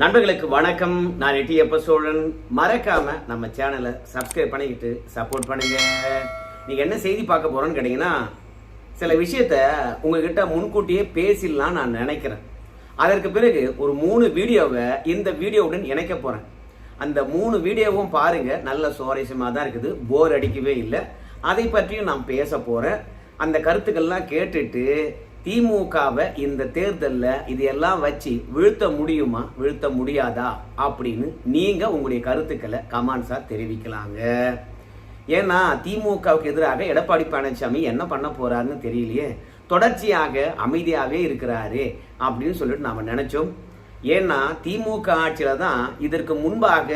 நண்பர்களுக்கு வணக்கம். நான் எட்டி எப்ப சோழன். மறக்காம நம்ம சேனலை சப்ஸ்கிரைப் பண்ணிக்கிட்டு சப்போர்ட் பண்ணுங்க. நீங்க என்ன செய்தி பார்க்க போறோம்னு கேட்டீங்கன்னா சில விஷயத்த உங்ககிட்ட முன்கூட்டியே பேசிடலாம் நான் நினைக்கிறேன். அதற்கு பிறகு ஒரு மூணு வீடியோவை இந்த வீடியோவுடன் இணைக்க போறேன். அந்த மூணு வீடியோவும் பாருங்க. நல்ல சுவாரஸ்யமாக தான் இருக்குது. போர் அடிக்கவே இல்லை. அதை பற்றியும் நான் பேச போறேன். அந்த கருத்துக்கள்லாம் கேட்டுட்டு திமுகவை இந்த தேர்தலில் இது எல்லாம் வச்சு வீழ்த்த முடியுமா? வீழ்த்த முடியாதா? அப்படின்னு நீங்கள் உங்களுடைய கருத்துக்களை கமெண்ட்ஸா தெரிவிக்கலாங்க. ஏன்னா திமுகவுக்கு எதிராக எடப்பாடி பழனிசாமி என்ன பண்ண போறாருன்னு தெரியலையே. தொடர்ச்சியாக அமைதியாகவே இருக்கிறாரு அப்படின்னு சொல்லிட்டு நாம் நினைச்சோம். ஏன்னா திமுக ஆட்சியில் தான் இதற்கு முன்பாக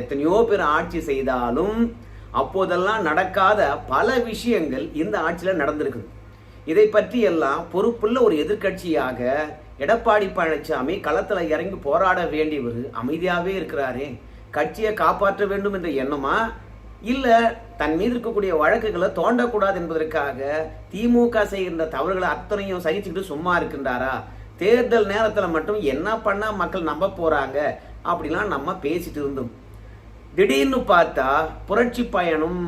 எத்தனையோ பேர் ஆட்சி செய்தாலும் அப்போதெல்லாம் நடக்காத பல விஷயங்கள் இந்த ஆட்சியில் நடந்திருக்குது. இதை பற்றி எல்லாம் பொறுப்புள்ள ஒரு எதிர்க்கட்சியாக எடப்பாடி பழனிசாமி களத்தில் இறங்கி போராட வேண்டியவர் அமைதியாகவே இருக்கிறாரே. கட்சியை காப்பாற்ற வேண்டும் என்ற எண்ணமா? இல்லை தன் மீது இருக்கக்கூடிய வழக்குகளை தோண்டக்கூடாது என்பதற்காக திமுக செய்கின்ற தவறுகளை அத்தனையும் சகிச்சுக்கிட்டு சும்மா இருக்கின்றாரா? தேர்தல் நேரத்தில் மட்டும் என்ன பண்ணா மக்கள் நம்ப போறாங்க? அப்படிலாம் நம்ம பேசிட்டு இருந்தோம். திடீர்னு பார்த்தா புரட்சி பயணம்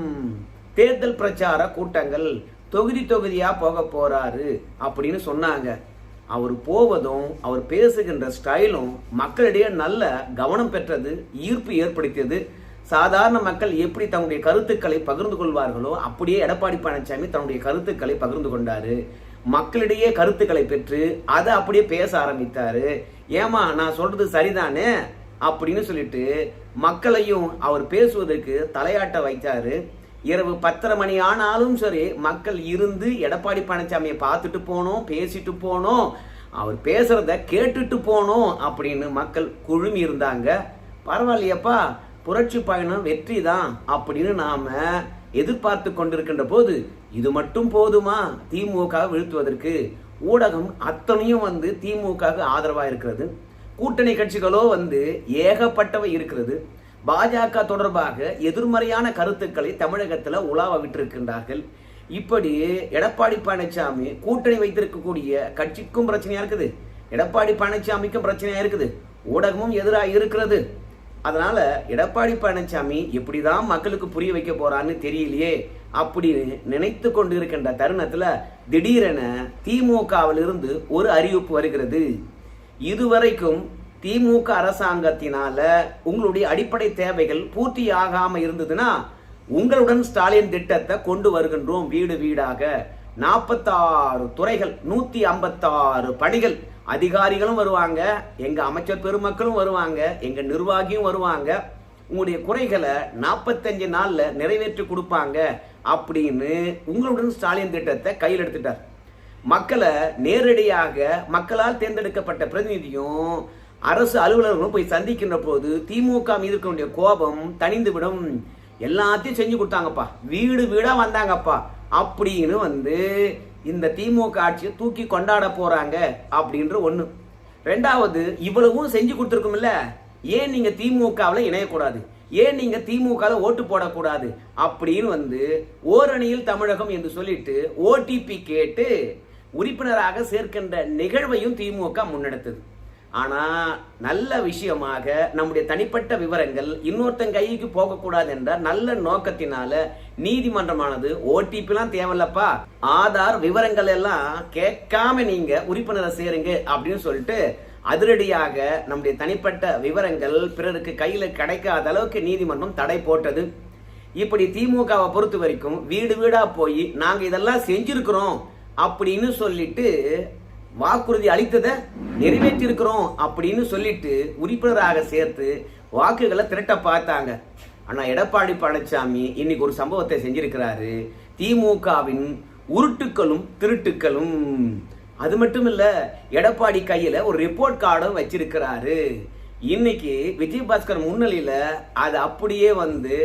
தேர்தல் பிரச்சார கூட்டங்கள் தொகுதி தொகுதியாக போக போறாரு அப்படின்னு சொன்னாங்க. அவர் போவதும் அவர் பேசுகின்ற ஸ்டைலும் மக்களிடையே நல்ல கவனம் பெற்றது ஈர்ப்பு ஏற்படுத்தியது. சாதாரண மக்கள் எப்படி தன்னுடைய கருத்துக்களை பகிர்ந்து கொள்வார்களோ அப்படியே எடப்பாடி பழனிசாமி தன்னுடைய கருத்துக்களை பகிர்ந்து கொண்டாரு. மக்களிடையே கருத்துக்களை பெற்று அதை அப்படியே பேச ஆரம்பித்தாரு. ஏமா நான் சொல்றது சரிதானே? அப்படின்னு சொல்லிட்டு மக்களையும் அவர் பேசுவதற்கு தலையாட்ட வைத்தாரு. இரவு பத்தரை மணி ஆனாலும் சரி மக்கள் இருந்து எடப்பாடி பழனிசாமியை பார்த்துட்டு போனோம் பேசிட்டு போனோம். அவர் பேசுறத கேட்டுட்டு போனோம் அப்படின்னு மக்கள் குழுமி இருந்தாங்க. பரவாயில்லையப்பா புரட்சி பயணம் வெற்றி தான் அப்படின்னு நாம எதிர்பார்த்து கொண்டிருக்கின்ற போது இது மட்டும் போதுமா? திமுக வீழ்த்துவதற்கு ஊடகம் அத்தனையும் வந்து திமுக ஆதரவாக இருக்கிறது. கூட்டணி கட்சிகளோ வந்து ஏகப்பட்டவை இருக்கிறது. பாஜக தொடர்பாக எதிர்மறையான கருத்துக்களை தமிழகத்தில் உலாவ விட்டிருக்கின்றார்கள். இப்படி எடப்பாடி பழனிசாமி கூட்டணி வைத்திருக்கக்கூடிய கட்சிக்கும் பிரச்சனையா இருக்குது? எடப்பாடி பழனிசாமிக்கும் பிரச்சனையா இருக்குது? ஊடகமும் எதிராக இருக்கிறது. அதனால எடப்பாடி பழனிசாமி எப்படிதான் மக்களுக்கு புரிய வைக்க போறான்னு தெரியலையே அப்படின்னு நினைத்து கொண்டு இருக்கின்ற தருணத்துல திடீரென திமுகவில் இருந்து ஒரு அறிவிப்பு வருகிறது. இதுவரைக்கும் திமுக அரசாங்கத்தினால உங்களுடைய அடிப்படை தேவைகள் பூர்த்தி ஆகாம இருந்ததுன்னா உங்களுடன் ஸ்டாலின் திட்டத்தை கொண்டு வருகின்றோம் வீடு வீடாக. நாற்பத்தாறு துறைகள் நூத்தி ஐம்பத்தாறு பணிகள். அதிகாரிகளும் வருவாங்க எங்க அமைச்சர் பெருமக்களும் வருவாங்க எங்க நிர்வாகியும் வருவாங்க. உங்களுடைய குறைகளை நாற்பத்தஞ்சு நாள்ல நிறைவேற்றி கொடுப்பாங்க அப்படின்னு உங்களுடன் ஸ்டாலின் திட்டத்தை கையில் எடுத்துட்டார். மக்களை நேரடியாக மக்களால் தேர்ந்தெடுக்கப்பட்ட பிரதிநிதியும் அரசு அலுவலர்களும் போய் சந்திக்கின்ற போது திமுக மீது இருக்கக்கூடிய கோபம் தனிந்துவிடும் எல்லாத்தையும் செஞ்சு கொடுத்தாங்கப்பா. வீடு வீடா வந்தாங்கப்பா. அப்படின்னு வந்து இந்த திமுக ஆட்சியை தூக்கி கொண்டாட போறாங்க அப்படின்ற ஒண்ணு. ரெண்டாவது இவ்வளவும் செஞ்சு கொடுத்துருக்குமில்ல ஏன் நீங்க திமுகவில் இணையக்கூடாது? ஏன் நீங்க திமுக ஓட்டு போடக்கூடாது? அப்படின்னு வந்து ஓரணியில் தமிழகம் என்று சொல்லிட்டு ஓடிபி கேட்டு உறுப்பினராக சேர்க்கின்ற நிகழ்வையும் திமுக முன்னெடுத்தது. ஆனால் நல்ல விஷயமாக நம்முடைய தனிப்பட்ட விவரங்கள் இன்னொருத்தன் கைக்கு போகக்கூடாது என்ற நல்ல நோக்கத்தினால நீதிமன்றமானது ஓடிபிலாம் தேவையில்லப்பா. ஆதார் விவரங்கள் எல்லாம் கேட்காம நீங்க உறுப்பினரை சேருங்க அப்படின்னு சொல்லிட்டு அதிரடியாக நம்முடைய தனிப்பட்ட விவரங்கள் பிறருக்கு கையில் கிடைக்காத அளவுக்கு நீதிமன்றம் தடை போட்டது. இப்படி திமுகவை பொறுத்த வரைக்கும் வீடு வீடாக போய் நாங்கள் இதெல்லாம் செஞ்சிருக்கிறோம் அப்படின்னு சொல்லிட்டு வாக்குறுதி அளித்ததை நிறைவேற்றிருக்கிறோம் அப்படின்னு சொல்லிட்டு உறுப்பினராக சேர்த்து வாக்குகளை திரட்ட பார்த்தாங்க. ஆனால் எடப்பாடி பழனிசாமி இன்னைக்கு ஒரு சம்பவத்தை செஞ்சிருக்கிறாரு. திமுகவின் உருட்டுக்களும் திருட்டுக்களும். அது மட்டும் இல்லை எடப்பாடி கையில் ஒரு ரிப்போர்ட் கார்டும் வச்சிருக்கிறாரு. இன்னைக்கு விஜயபாஸ்கர் முன்னிலையில் அது அப்படியே வந்து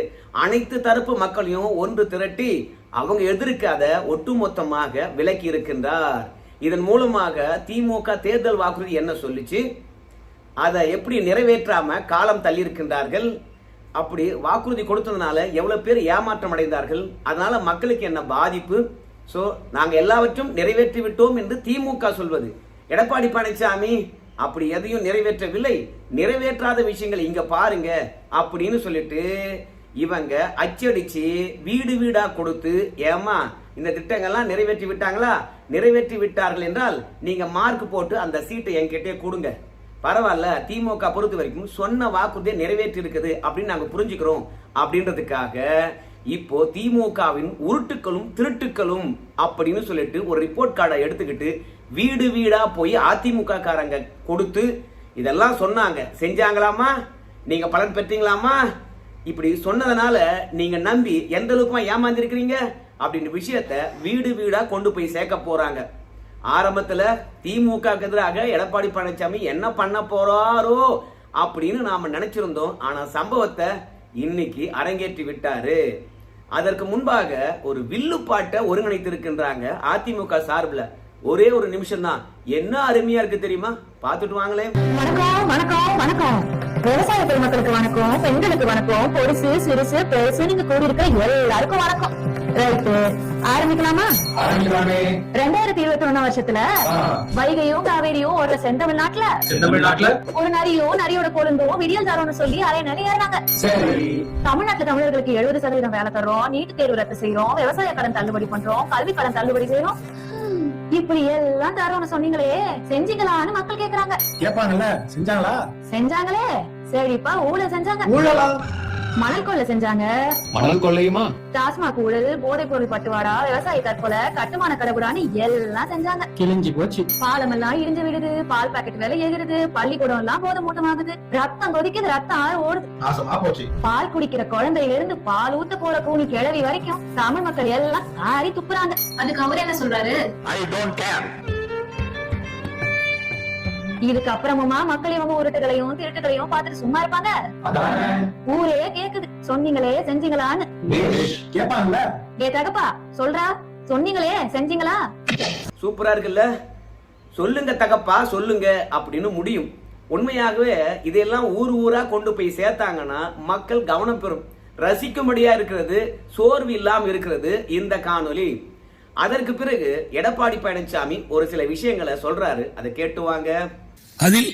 அனைத்து தரப்பு மக்களையும் ஒன்று திரட்டி அவங்க எதிர்க்காத அதை ஒட்டுமொத்தமாக விலக்கி இருக்கின்றார். இதன் மூலமாக திமுக தேர்தல் வாக்குறுதி என்ன சொல்லிச்சு? அதை எப்படி நிறைவேற்றாம காலம் தள்ளியிருக்கின்றார்கள்? அப்படி வாக்குறுதி கொடுத்ததுனால எவ்வளோ பேர் ஏமாற்றம் அடைந்தார்கள்? அதனால மக்களுக்கு என்ன பாதிப்பு? ஸோ நாங்கள் எல்லாவற்றும் நிறைவேற்றி விட்டோம் என்று திமுக சொல்வது. எடப்பாடி பழனிசாமி அப்படி எதையும் நிறைவேற்றவில்லை. நிறைவேற்றாத விஷயங்களை இங்க பாருங்க அப்படின்னு சொல்லிட்டு இவங்க அச்சடிச்சு வீடு வீடா கொடுத்து ஏமா இந்த திட்டங்கள்லாம் நிறைவேற்றி விட்டாங்களா? நிறைவேற்றி விட்டார்கள் என்றால் நீங்க மார்க் போட்டு அந்த சீட்டை என்கிட்டே கொடுங்க. பரவாயில்ல திமுக பொறுத்த வரைக்கும் சொன்ன வாக்குறுதியை நிறைவேற்றி இருக்குது அப்படின்னு நாங்கள் புரிஞ்சுக்கிறோம். அப்படின்றதுக்காக இப்போ திமுகவின் உருட்டுக்களும் திருட்டுக்களும் அப்படின்னு சொல்லிட்டு ஒரு ரிப்போர்ட் கார்டை எடுத்துக்கிட்டு வீடு வீடா போய் அதிமுக காரங்க கொடுத்து இதெல்லாம் சொன்னாங்க. செஞ்சாங்களாமா? நீங்க பலன் பெற்றீங்களாமா? இப்படி சொன்னதுனால நீங்க நம்பி எந்த அளவுக்குமா ஏமாந்திருக்கிறீங்க? அப்படின்ற விஷயத்த வீடு வீடா கொண்டு போய் சேர்க்க போறாங்க. ஆரம்பத்துல திமுக எதிராக எடப்பாடி பழனிசாமி என்ன பண்ண போறாரோ அப்படின்னு நாம நினைச்சிருந்தோம். ஆனா சம்பவத்தை இன்னைக்கு அரங்கேற்றி விட்டாரு. அதற்கு முன்பாக ஒரு வில்லு பாட்டை ஒருங்கிணைத்திருக்கின்றாங்க அதிமுக சார்பில். ஒரே ஒரு நிமிஷம் தான் என்ன அருமையா இருக்கு தெரியுமா? பாத்துட்டு வாங்களேன். வணக்கம் வணக்கம் வணக்கம். விவசாய பெருமக்களுக்கு வணக்கம் பெண்களுக்கு வணக்கம். பொருசு சிறுசு பெருசு நீங்க கூடி இருக்க எல்லாருக்கும் வணக்கம். ரைட்டு ஆரம்பிக்கலாமா? ரெண்டாயிரத்தி இருபத்தி ஒண்ணாம் வருஷத்துல. வைகையும் காவேரியும் ஒரு செந்தமிழ்நாட்டுல தமிழ்நாட்டுல ஒரு நரியும் நரியோட கொழுந்தும் விடியல் தரோம்னு சொல்லி அரை நரி ஏறினாங்க தமிழ்நாட்டுல தமிழர்களுக்கு எழுபது சதவீதம் வேலை தர்றோம் நீட்டு தேர்வு ரத்து செய்யறோம் விவசாய கடன் தள்ளுபடி பண்றோம் கல்வி கடன் தள்ளுபடி செய்யறோம் இப்படி எல்லாம் தரோம்னு சொன்னீங்களே செஞ்சீங்களான்னு மக்கள் கேக்குறாங்க. கேப்பாங்கல்ல செஞ்சாங்களா? செஞ்சாங்களே. சரிப்பா ஊழல் செஞ்சாங்க. ஊழலா? மணல் கொள்ளை செஞ்சாங்க. மணல் கொள்ளையுமா? டாஸ்மாக் ஊழல் போதைப் பொருள் பட்டுவாடா விவசாய தற்கொலை கட்டுமான கடவுடான்னு எல்லாம் செஞ்சாங்க. கிழிஞ்சு போச்சு. பாலம் எல்லாம் இடிஞ்சு விடுது பால் பாக்கெட் விலை ஏறுது பள்ளிக்கூடம் எல்லாம் போத மூட்டமாகுது ரத்தம் கொதிக்குது ரத்தம் ஆறு ஓடுது. நாசமா போச்சு. பால் குடிக்கிற குழந்தையில இருந்து பால் ஊத்த போற கூணி கிழவி வரைக்கும் தமிழ் மக்கள் எல்லாம் காரி துப்புறாங்க. அதுக்கு அவர் என்ன சொல்றாரு? ஐ டோன்ட் கேர் இதுக்கு அப்புறமுமா மக்கள் இவங்க உருட்டுகளையும் திருட்டுகளையும் பார்த்துட்டு சும்மா இருப்பாங்க. ஊரே கேக்குது. சொன்னீங்களே செஞ்சீங்களான்னு. ஏ தகப்பா சொல்றா. சொன்னீங்களே செஞ்சீங்களா? சூப்பரா இருக்குல்ல? சொல்லுங்க தகப்பா சொல்லுங்க அப்படின்னு முடியும். உண்மையாகவே இதெல்லாம் ஊர் ஊரா கொண்டு போய் சேர்த்தாங்கன்னா மக்கள் கவனம் பெறும். ரசிக்கும்படியா இருக்கிறது சோர்வு இல்லாம இருக்கிறது இந்த காணொளி. அதற்கு பிறகு எடப்பாடி பழனிசாமி ஒரு சில விஷயங்களை சொல்றாரு. அதை கேட்டு வாங்க. அதில்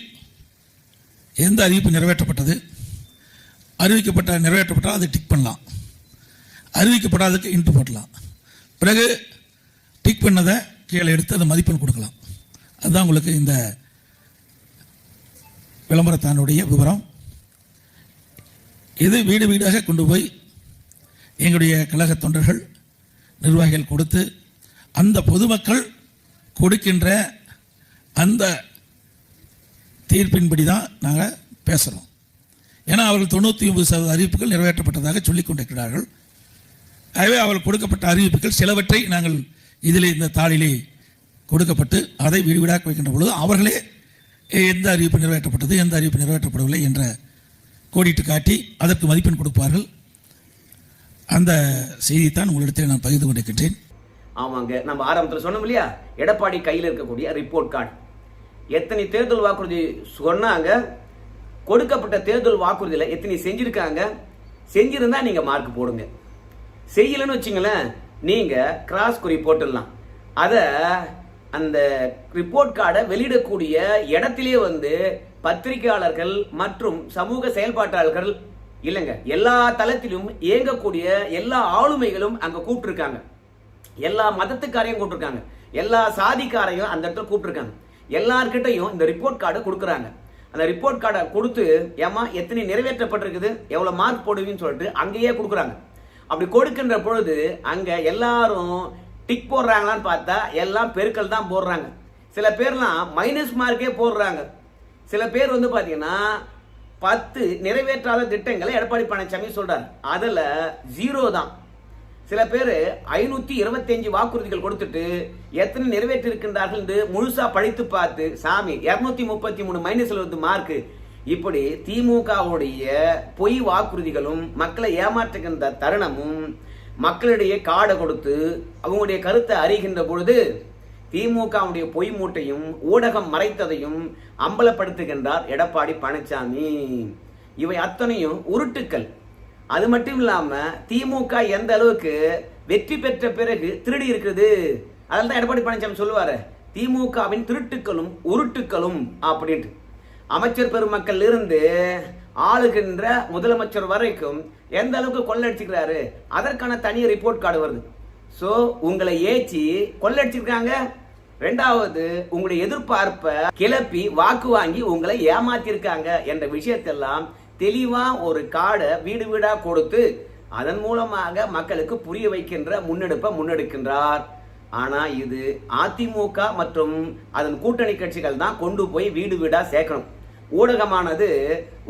எந்த அறிவிப்பு நிறைவேற்றப்பட்டது? அறிவிக்கப்பட்ட நிறைவேற்றப்பட்டால் அதை டிக் பண்ணலாம். அறிவிக்கப்படாததுக்கு இன்ட்டு போடலாம் பிறகு டிக் பண்ணதை கீழே எடுத்து அதை மதிப்பெண் கொடுக்கலாம். அதுதான் உங்களுக்கு இந்த விளம்பரத்தானுடைய விவரம். இது வீடு வீடாக கொண்டு போய் எங்களுடைய கழக தொண்டர்கள் நிர்வாகிகள் கொடுத்து அந்த பொதுமக்கள் கொடுக்கின்ற அந்த தீர்ப்பின்படி தான் நாங்கள் பேசுகிறோம் ஏன்னா அவர்கள் தொண்ணூற்றி ஒன்பது சதவீத அறிவிப்புகள் நிறைவேற்றப்பட்டதாக சொல்லிக் கொண்டிருக்கிறார்கள். ஆகவே அவர்கள் கொடுக்கப்பட்ட அறிவிப்புகள் சிலவற்றை நாங்கள் இதில் இந்த தாளிலே கொடுக்கப்பட்டு அதை வீடு வைக்கின்ற பொழுது அவர்களே எந்த அறிவிப்பு நிறைவேற்றப்பட்டது எந்த அறிவிப்பு நிறைவேற்றப்படவில்லை என்ற கோடிட்டு காட்டி அதற்கு மதிப்பெண் கொடுப்பார்கள். அந்த செய்தித்தான் உங்களிடத்தில் நான் பகிர்ந்து கொண்டிருக்கின்றேன். ஆமாங்க நம்ம ஆரம்பத்தில் சொன்னோம் இல்லையா? எடப்பாடி கையில் இருக்கக்கூடிய ரிப்போர்ட் கார்டு எத்தனை தேர்தல் வாக்குறுதி சொன்னாங்க? கொடுக்கப்பட்ட தேர்தல் வாக்குறுதியில் எத்தனை செஞ்சுருக்காங்க? செஞ்சுருந்தா நீங்கள் மார்க் போடுங்க. செய்யலைன்னு வச்சிங்களேன் நீங்கள் கிராஸ் குறி போட்டுடலாம். அதை அந்த ரிப்போர்ட் கார்டை வெளியிடக்கூடிய இடத்திலே வந்து பத்திரிகையாளர்கள் மற்றும் சமூக செயல்பாட்டாளர்கள் இல்லைங்க எல்லா தளத்திலும் இயங்கக்கூடிய எல்லா ஆளுமைகளும் அங்கே கூப்பிட்டுருக்காங்க. எல்லா மதத்துக்காரையும் கூப்பிட்டுருக்காங்க. எல்லா சாதிக்காரையும் அந்த இடத்துல கூப்பிட்டுருக்காங்க. எல்லார்கிட்டையும் இந்த ரிப்போர்ட் கார்டை கொடுக்குறாங்க. அந்த ரிப்போர்ட் கார்டை கொடுத்து ஏமா எத்தனை நிறைவேற்றப்பட்டிருக்குது? எவ்வளோ மார்க் போடுவீங்கன்னு சொல்லிட்டு அங்கேயே கொடுக்குறாங்க. அப்படி கொடுக்கின்ற பொழுது அங்கே எல்லாரும் டிக் போடுறாங்களான்னு பார்த்தா எல்லாம் பெருக்கல் தான் போடுறாங்க. சில பேர்லாம் மைனஸ் மார்க்கே போடுறாங்க. சில பேர் வந்து பார்த்தீங்கன்னா பத்து நிறைவேற்றாத திட்டங்களை எடப்பாடி பழனிசாமி சொல்கிறார் அதில் ஜீரோ தான். சில பேர் ஐநூத்தி இருபத்தஞ்சு வாக்குறுதிகள் கொடுத்துட்டு எத்தனை நிறைவேற்றிருக்கின்றார்கள் என்று முழுசா படித்து பார்த்து சாமி இருநூத்தி முப்பத்தி மூணு மைனஸ்ல வந்து மார்க் இப்படி திமுகவுடைய பொய் வாக்குறுதிகளும் மக்களை ஏமாற்றுகின்ற தருணமும் மக்களிடையே காடை கொடுத்து அவங்களுடைய கருத்தை அறிகின்ற பொழுது திமுகவுடைய பொய் மூட்டையும் ஊடகம் மறைத்ததையும் அம்பலப்படுத்துகின்றார் எடப்பாடி பழனிசாமி இவை அத்தனையும் உருட்டுக்கள். அது மட்டும் இல்லாமல் திமுக எந்த அளவுக்கு வெற்றி பெற்ற பிறகு திருடி இருக்குது அதில் தான் எடப்பாடி பழனிசாமி சொல்லுவார் திமுகவின் திருட்டுக்களும் உருட்டுக்களும் அப்படின்ட்டு. அமைச்சர் பெருமக்கள் இருந்து ஆளுகின்ற முதலமைச்சர் வரைக்கும் எந்த அளவுக்கு கொள்ளடிச்சுக்கிறாரு? அதற்கான தனி ரிப்போர்ட் கார்டு வருது. ஸோ உங்களை ஏச்சி கொள்ளடிச்சிருக்காங்க. ரெண்டாவது உங்களுடைய எதிர்பார்ப்பை கிளப்பி வாக்கு வாங்கி உங்களை ஏமாத்திருக்காங்க என்ற விஷயத்தெல்லாம் தெளிவாக ஒரு கார்டை வீடு வீடாக கொடுத்து அதன் மூலமாக மக்களுக்கு புரிய வைக்கின்ற முன்னெடுப்பை முன்னெடுக்கின்றார். ஆனால் இது அதிமுக மற்றும் அதன் கூட்டணி கட்சிகள் தான் கொண்டு போய் வீடு வீடாக சேர்க்கணும். ஊடகமானது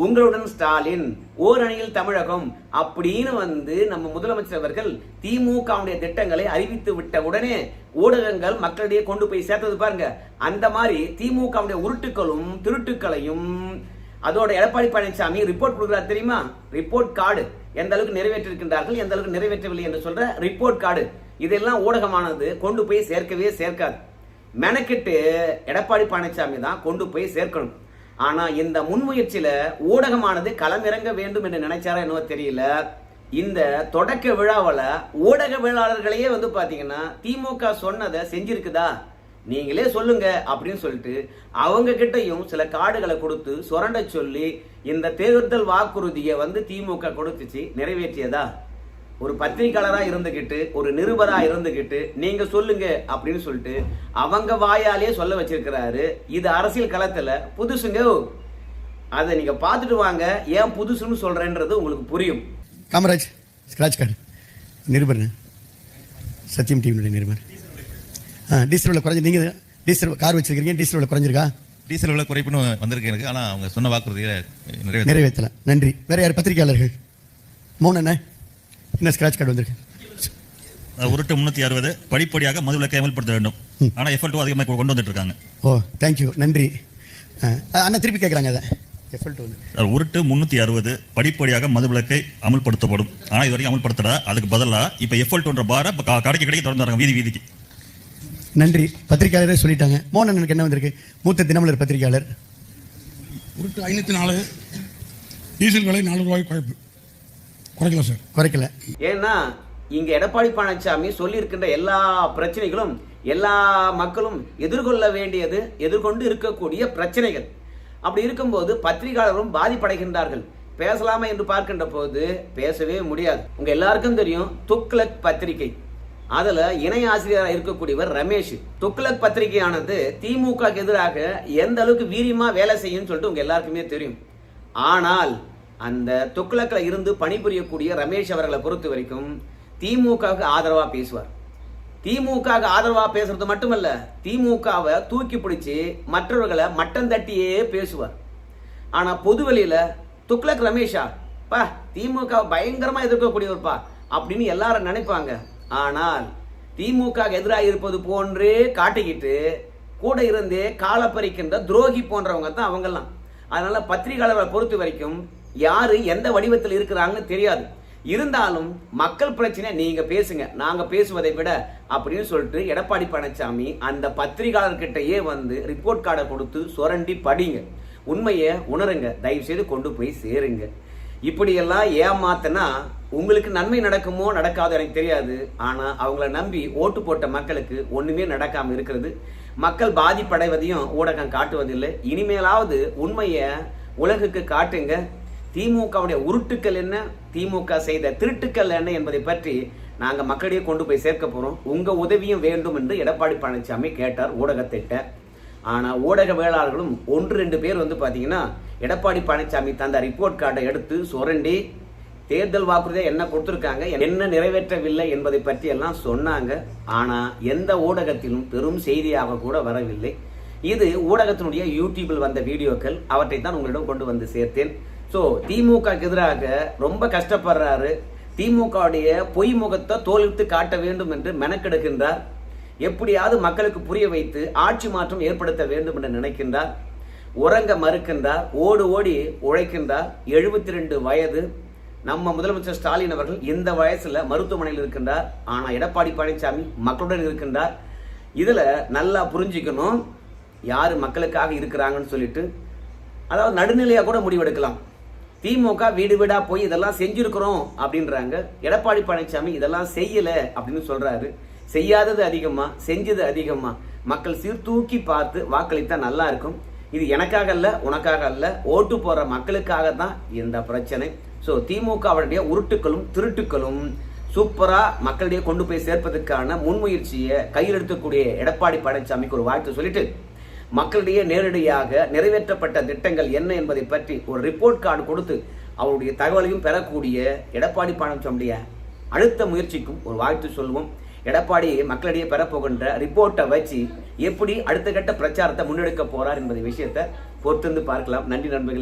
உங்களுடன் ஸ்டாலின் ஓரணியில் தமிழகம் அப்படின்னு வந்து நம்ம முதலமைச்சர் அவர்கள் திமுகவுடைய திட்டங்களை அறிவித்து விட்ட உடனே ஊடகங்கள் மக்களிடையே கொண்டு போய் சேர்த்தது பாருங்க. அந்த மாதிரி திமுகவுடைய உருட்டுக்களும் திருட்டுக்களையும் அதோட எடப்பாடி பழனிசாமி ரிப்போர்ட் கொடுக்குறாரு தெரியுமா? ரிப்போர்ட் கார்டு எந்த அளவுக்கு நிறைவேற்றிருக்கின்றார்கள் எந்த அளவுக்கு நிறைவேற்றவில்லை என்று சொல்ற ரிப்போர்ட் கார்டு இதெல்லாம் ஊடகமானது கொண்டு போய் சேர்க்கவே சேர்க்காது. மெனக்கிட்டு எடப்பாடி பழனிசாமி தான் கொண்டு போய் சேர்க்கணும். ஆனா இந்த முன்முயற்சியில ஊடகமானது களமிறங்க வேண்டும் என்று நினைச்சாரா என்னவோ தெரியல. இந்த தொடக்க விழாவில் ஊடகவியலாளர்களையே வந்து பார்த்தீங்கன்னா திமுக சொன்னதை செஞ்சிருக்குதா? நீங்களே சொல்லுங்க அப்படின்னு சொல்லிட்டு அவங்க கிட்டையும் சில காடுகளை கொடுத்து சுரண்ட சொல்லி இந்த தேர்தல் வாக்குறுதியை வந்து திமுக கொடுத்துச்சு நிறைவேற்றியதா? ஒரு பத்திரிகையாளராக இருந்துக்கிட்டு ஒரு நிருபராக இருந்துக்கிட்டு நீங்கள் சொல்லுங்க அப்படின்னு சொல்லிட்டு அவங்க வாயாலே சொல்ல வச்சிருக்கிறாரு. இது அரசியல் களத்தில் புதுசுங்க. அதை நீங்கள் பார்த்துட்டு வாங்க. ஏன் புதுசுன்னு சொல்கிறேன்றது உங்களுக்கு புரியும். காமராஜ் ஸ்கிராச் கார்டு நிருபர். சத்தியம் டிவியுடைய நிருபர். டீசல் விலை குறைஞ்சி நீங்கள் டீசல் கார் வச்சிருக்கீங்க டீசல் விலை குறைஞ்சிருக்கா? டீசல் விலை குறைப்புன்னு வந்திருக்கு எனக்கு. ஆனால் அவங்க சொன்ன வாக்குறுதியை நிறைவேற்ற நிறைவேற்றலாம் நன்றி. வேற யார் பத்திரிகையாளர்கள்? மௌன என்ன என்ன ஸ்கிராச் கார்டு வந்திருக்கு. உருட்டு முன்னூத்தி அறுபது. படிப்படியாக மது விலக்கை அமல்படுத்த வேண்டும். ஆனால் எஃபர்ட்டும் அதிகமாக கொண்டு வந்துட்டு இருக்காங்க ஓ தேங்க்யூ நன்றி. அண்ணா திருப்பி கேட்குறாங்க அதை. உருட்டு முன்னூத்தி அறுபது. படிப்படியாக மது விலக்கை அமல்படுத்தப்படும். ஆனால் இது வரைக்கும் அமல்படுத்தல. அதுக்கு பதிலாக இப்போ எஃபர்ட்ன்ற பார இப்போ க- கடைக்கு கடைக்கு வராங்க வீதி வீதிக்கு. நன்றி. பத்திரிகையாளரே சொல்லிட்டாங்க. மோகன் அண்ணனுக்கு என்ன வந்திருக்கு? மூத்த தினமலர் பத்திரிகையாளர் உருட்டு ஐநூற்றி நாலு டீசல் விலை நாலு ரூபாய் குறைப்பு. குறைக்கல சார். குறைக்கல. ஏன்னா இங்க எடப்பாடி பழனிசாமி சொல்லியிருக்கின்ற எல்லா பிரச்சனைகளும் எல்லா மக்களும் எதிர்கொள்ள வேண்டியது எதிர்கொண்டு இருக்கக்கூடிய பிரச்சனைகள். அப்படி இருக்கும்போது பத்திரிகையாளரும் பாதிப்படைகின்றார்கள். பேசலாமா என்று பார்க்கின்ற போது பேசவே முடியாது. உங்க எல்லாருக்கும் தெரியும் துக்ளக் பத்திரிகை. அதில் இணை ஆசிரியராக இருக்கக்கூடியவர் ரமேஷ். துக்ளக் பத்திரிகையானது திமுக எதிராக எந்த அளவுக்கு வீரியமாக வேலை செய்யும்னு சொல்லிட்டு உங்கள் எல்லாருக்குமே தெரியும். ஆனால் அந்த துக்ளக்கில் இருந்து பணிபுரியக்கூடிய ரமேஷ் அவர்களை பொறுத்த வரைக்கும் திமுகவுக்கு ஆதரவாக பேசுவார். திமுகவுக்கு ஆதரவாக பேசுறது மட்டுமல்ல திமுகவை தூக்கி பிடிச்சி மற்றவர்களை மட்டம் தட்டியே பேசுவார். ஆனால் பொதுவெளியில் துக்ளக் ரமேஷா பா திமுக பயங்கரமாக எதிர்க்கக்கூடியவர்ப்பா அப்படின்னு எல்லாரும் நினைப்பாங்க. ஆனால் திமுக எதிராக இருப்பது போன்றே காட்டிக்கிட்டு கூட இருந்தே காலப்பறிக்கின்ற துரோகி போன்றவங்க தான் அவங்கெல்லாம். அதனால பத்திரிகையாளர்களை பொறுத்த வரைக்கும் யாரு எந்த வடிவத்தில் இருக்கிறாங்கன்னு தெரியாது. இருந்தாலும் மக்கள் பிரச்சனை நீங்க பேசுங்க நாங்க பேசுவதை விட அப்படின்னு சொல்லிட்டு எடப்பாடி பழனிசாமி அந்த பத்திரிகையாளர்கிட்டயே வந்து ரிப்போர்ட் கார்டை கொடுத்து சுரண்டி படிங்க. உண்மையை உணருங்க தயவு செய்து கொண்டு போய் சேருங்க. இப்படியெல்லாம் ஏமாத்தினா உங்களுக்கு நன்மை நடக்குமோ நடக்காதோ எனக்கு தெரியாது. ஆனால் அவங்கள நம்பி ஓட்டு போட்ட மக்களுக்கு ஒன்றுமே நடக்காமல் இருக்கிறது. மக்கள் பாதிப்படைவதையும் ஊடகம் காட்டுவதில்லை. இனிமேலாவது உண்மையை உலகுக்கு காட்டுங்க. திமுகவுடைய உருட்டுக்கள் என்ன? திமுக செய்த திருட்டுக்கள் என்ன என்பதை பற்றி நாங்கள் மக்களிடையே கொண்டு போய் சேர்க்க போகிறோம் உங்கள் உதவியும் வேண்டும் என்று எடப்பாடி பழனிசாமி கேட்டார் ஊடகத்திட்ட. ஆனா ஊடகவியலாளர்களும் ஒன்று ரெண்டு பேர் வந்து பார்த்தீங்கன்னா எடப்பாடி பழனிசாமி தந்த ரிப்போர்ட் கார்டை எடுத்து சுரண்டி தேர்தல் வாக்குறுதியை என்ன கொடுத்துருக்காங்க என்ன நிறைவேற்றவில்லை என்பதை பற்றி எல்லாம் சொன்னாங்க. ஆனா எந்த ஊடகத்திலும் பெரும் செய்தியாக கூட வரவில்லை. இது ஊடகத்தினுடைய யூடியூபில் வந்த வீடியோக்கள். அவற்றை தான் உங்களிடம் கொண்டு வந்து சேர்த்தேன். ஸோ திமுக எதிராக ரொம்ப கஷ்டப்படுறாரு. திமுகவுடைய பொய் முகத்தை தோலித்து காட்ட வேண்டும் என்று மெனக்கெடுக்கின்றார். எப்படியாவது மக்களுக்கு புரிய வைத்து ஆட்சி மாற்றம் ஏற்படுத்த வேண்டும் என்று நினைக்கின்றார். உறங்க மறுக்கின்றார். ஓடு ஓடி உழைக்கின்றார். எழுபத்தி ரெண்டு வயது நம்ம முதலமைச்சர் ஸ்டாலின் அவர்கள் இந்த வயசுல மருத்துவமனையில் இருக்கின்றார். ஆனா எடப்பாடி பழனிசாமி மக்களுடன் இருக்கின்றார். இதுல நல்லா புரிஞ்சுக்கணும் யாரு மக்களுக்காக இருக்கிறாங்கன்னு சொல்லிட்டு. அதாவது நடுநிலையா கூட முடிவெடுக்கலாம். திமுக வீடு வீடா போய் இதெல்லாம் செஞ்சிருக்கிறோம் அப்படின்றாங்க. எடப்பாடி பழனிசாமி இதெல்லாம் செய்யல அப்படின்னு சொல்றாரு. செய்யாதது அதிகமா செஞ்சது அதிகமா. மக்கள் சீர்தூக்கி பார்த்து வாக்களித்தா நல்லா இருக்கும். இது எனக்காக அல்ல உனக்காக அல்ல. ஓட்டு போற மக்களுக்காக தான் இந்த பிரச்சனை. ஸோ திமுகவுடைய உருட்டுக்களும் திருட்டுக்களும் சூப்பராக மக்களிடையே கொண்டு போய் சேர்ப்பதற்கான முன்முயற்சியை கையில் எடுக்கக்கூடிய எடப்பாடி பழனிசாமிக்கு ஒரு வாழ்த்து சொல்லிட்டு மக்களிடையே நேரடியாக நிறைவேற்றப்பட்ட திட்டங்கள் என்ன என்பதை பற்றி ஒரு ரிப்போர்ட் கார்டு கொடுத்து அவருடைய தகவலையும் பெறக்கூடிய எடப்பாடி பழனிசாமியுடைய அடுத்த முயற்சிக்கும் ஒரு வாழ்த்து சொல்வோம். எடப்பாடி மக்களிடையே பெறப்போகின்ற ரிப்போர்ட்டை வச்சு எப்படி அடுத்த கட்ட பிரச்சாரத்தை முன்னெடுக்க போறார் என்பதை விஷயத்தை பொறுத்திருந்து பார்க்கலாம். நன்றி நண்பர்களே.